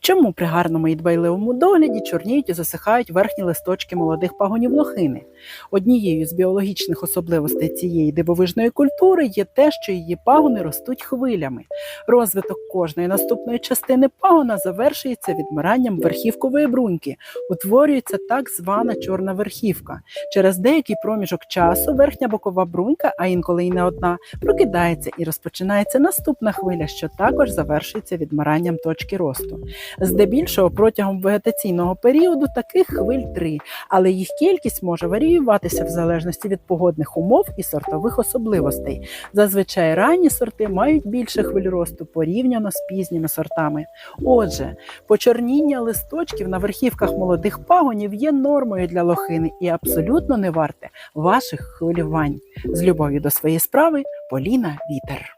Чому при гарному і дбайливому догляді чорніють і засихають верхні листочки молодих пагонів лохини? Однією з біологічних особливостей цієї дивовижної культури є те, що її пагони ростуть хвилями. Розвиток кожної наступної частини пагона завершується відмиранням верхівкової бруньки. Утворюється так звана чорна верхівка. Через деякий проміжок часу верхня бокова брунька, а інколи й не одна, прокидається і розпочинається наступна хвиля, що також завершується відмиранням точки росту. Здебільшого протягом вегетаційного періоду таких хвиль три, але їх кількість може варіюватися в залежності від погодних умов і сортових особливостей. Зазвичай ранні сорти мають більше хвиль росту порівняно з пізніми сортами. Отже, почорніння листочків на верхівках молодих пагонів є нормою для лохини і абсолютно не варте ваших хвилювань. З любов'ю до своєї справи Поліна Вітер.